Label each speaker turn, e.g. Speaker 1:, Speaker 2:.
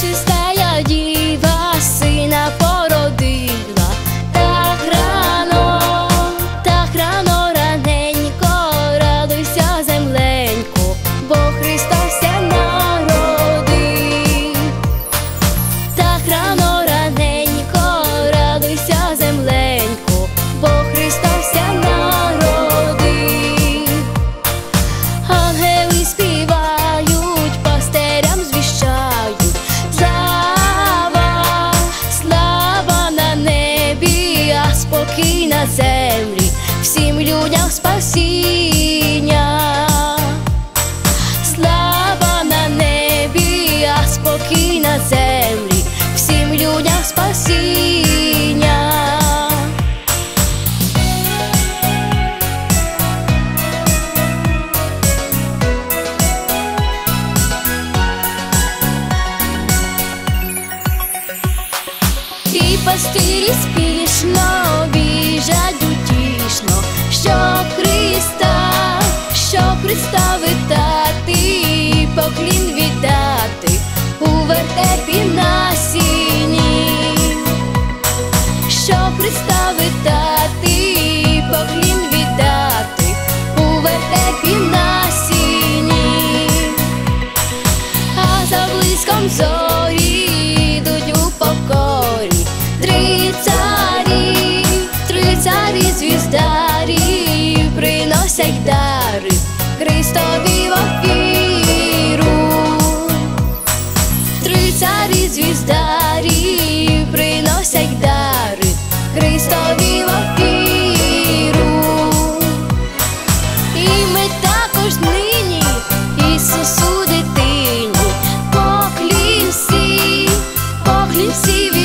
Speaker 1: just на землі, всім людям спасіння. Слава на небі, а спокій на землі, всім людям спасіння. Пастирі спішно Христа витати, поклін віддати у вертепі на сіні, що Христа витати, поклін віддати у вертепі на сіні. А за близьком зорі йдуть у покорі три царі, три царі звіздарі приносять дари Христові віру, звіздарі приносять дари, Христові віру, ми також нині Ісусу дитині, поклін всі, поклін всі.